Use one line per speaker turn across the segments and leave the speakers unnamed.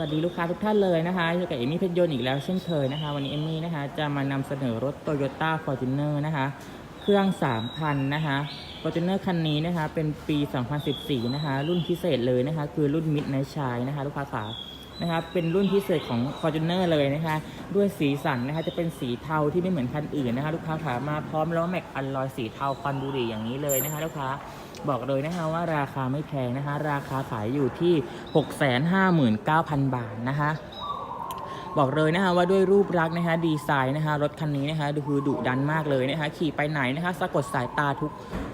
วัสดีลูกค้าทุกท่านเลยนะคะเจอกับเอมี่เพชรยนต์อีกแล้วเช่นเคยนะคะ วันนี้เอมี่นะคะจะมานำเสนอรถ Toyota Fortuner นะคะ เครื่อง 3,000 นะคะ Fortuner คันนี้นะคะ เป็นปี 2014 นะคะ รุ่นพิเศษเลยนะคะ คือรุ่น Midnight Shine นะคะ ลูกค้าขา นะคะเป็นรุ่นพิเศษของ Fortuner เลยนะคะด้วยสีสันนะคะจะเป็นสีเทาที่ไม่เหมือนคันอื่นนะคะลูกค้าขามาพร้อมล้อแม็กอัลลอยสีเทาควันบุหรี่อย่างนี้เลยนะคะลูกค้าบอกเลยนะคะว่าราคาไม่แพงนะคะราคาขายอยู่ที่ 659,000 บาทนะคะบอกเลยนะคะว่าด้วยรูปลักษณ์นะคะดีไซน์นะคะรถคันนี้นะคะดูคือดุดันมากเลยนะคะขี่ไปไหนนะคะสะกดสายตาทุก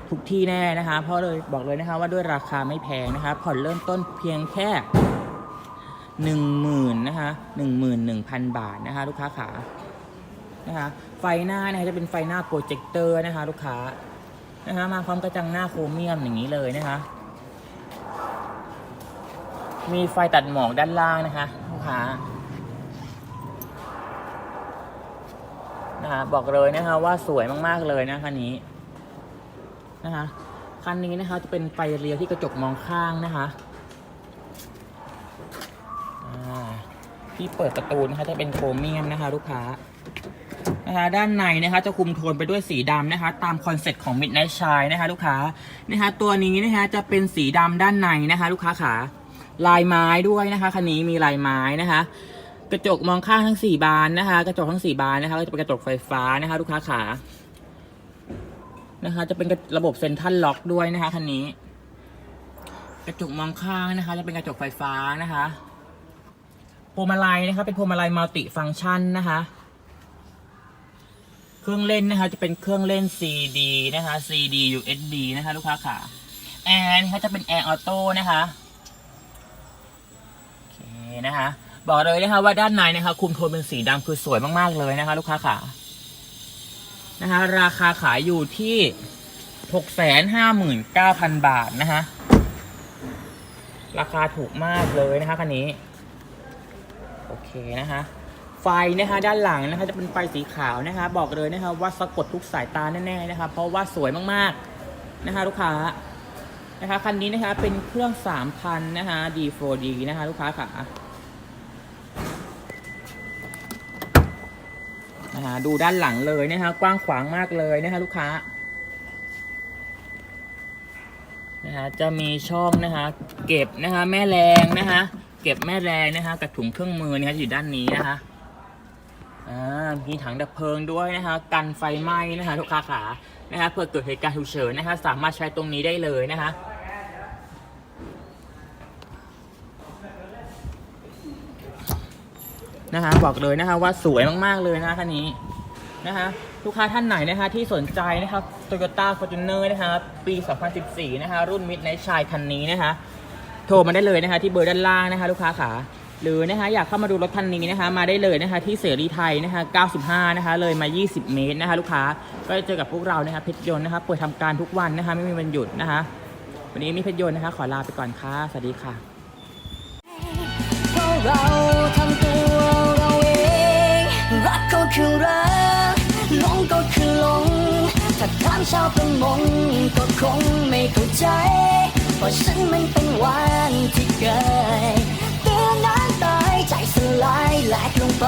ทุกที่แน่นะคะ เพราะเลยบอกเลยนะคะว่าด้วยราคาไม่แพงนะคะผ่อนเริ่มต้นเพียงแค่ หนึ่งหมื่นนะคะหนึ่งหมื่นหนึ่งพันบาทนะคะลูกค้าขานะคะไฟหน้านะคะจะเป็นไฟหน้าโปรเจคเตอร์นะคะลูกค้านะคะมาพร้อมกระจังหน้าโครเมียมอย่างนี้เลยนะคะ มีไฟตัดหมอกด้านล่างนะคะลูกค้านะคะบอกเลยนะคะว่าสวยมากๆเลยนะคันนี้นะคะคันนี้นะคะจะเป็นไฟเลี้ยวที่กระจกมองข้างนะคะอ่า ที่เปิดประตูนะคะ จะเป็นโครเมียมนะคะ ลูกค้านะคะด้านในนะคะจะคุมโทนไปด้วยสีดำนะคะ ตามคอนเซ็ปต์ของ Midnight Shine นะคะ ลูกค้านะคะ ตัวนี้นะคะจะเป็นสีดำด้านในนะคะ ลูกค้าขาลายไม้ด้วยนะคะคันนี้มีลายไม้นะคะ กระจกมองข้างทั้งสี่บานนะคะ กระจกทั้งสี่บานนะคะก็จะเป็นกระจกไฟฟ้านะคะ ลูกค้าขานะคะ จะเป็นระบบเซ็นทรัลล็อกด้วยนะคะคันนี้ กระจกมองข้างนะคะ จะเป็นกระจกไฟฟ้านะคะ พวงมาลัยนะคะเป็นพวงมาลัยมัลติฟังก์ชันนะคะ เครื่องเล่นนะคะจะเป็นเครื่องเล่น CD นะคะ CD USB นะคะ ลูกค้าขาแอร์นะคะจะเป็นแอร์ออโต้นะคะโอเคนะคะ บอกเลยนะคะว่าด้านในนะคะ คุมโทนเป็นสีดำคือสวยมากๆเลยนะคะ ลูกค้าขานะคะ ราคาขายอยู่ที่หกแสนห้าหมื่นเก้าพันบาทนะคะ ราคาถูกมากเลยนะคะคันนี้ โอเคนะคะไฟนะคะด้านหลังนะคะจะเป็นไฟสีขาวนะคะ บอกเลยนะคะว่าสะกดทุกสายตาแน่ๆนะคะ เพราะว่าสวยมากๆนะคะ ลูกค้านะคะคันนี้นะคะเป็นเครื่อง 3,000 นะคะ D4D นะคะ ลูกค้าขานะคะดูด้านหลังเลยนะคะ กว้างขวางมากเลยนะคะ ลูกค้านะคะจะมีช่องนะคะ เก็บนะคะ แม่แรงนะคะ เก็บแม่แรงนะคะกับถุงเครื่องมือนะคะอยู่ด้านนี้นะคะอ่ามีถังดับเพลิงด้วยนะคะกันไฟไหม้นะคะลูกค้าขานะคะเพื่อเกิดเหตุการณ์ฉุกเฉินนะคะสามารถใช้ตรงนี้ได้เลยนะคะนะคะบอกเลยนะคะว่าสวยมากๆเลยนะคันนี้นะคะลูกค้าท่านไหนนะคะที่สนใจนะครับ Toyota Fortuner นะคะปี 2014 นะคะรุ่น Midnight Shine คันนี้นะคะ โทรมาได้เลยนะคะที่เบอร์ด้านล่างนะคะ ลูกค้าขาหรือนะคะอยากเข้ามาดูรถคันนี้นะคะ มาได้เลยนะคะที่เสรีไทยนะคะ 95 นะคะ เลยมา 20 เมตรนะคะ ลูกค้าก็จะเจอกับพวกเรานะคะเพชรยนต์นะคะเปิดทำการทุกวันนะคะ ไม่มีวันหยุดนะคะ วันนี้มีเพชรยนต์นะคะ ขอลาไปก่อนค่ะสวัสดีค่ะ
เพราะเราทำตัวเราเองรักก็คือรักหลงก็คือหลงถ้าถามชาวประมงก็คงไม่เข้าใจ เพราะฉันมันเป็นวันที่เกิดเตือนน้ำตายใจสลายแหลกลงไป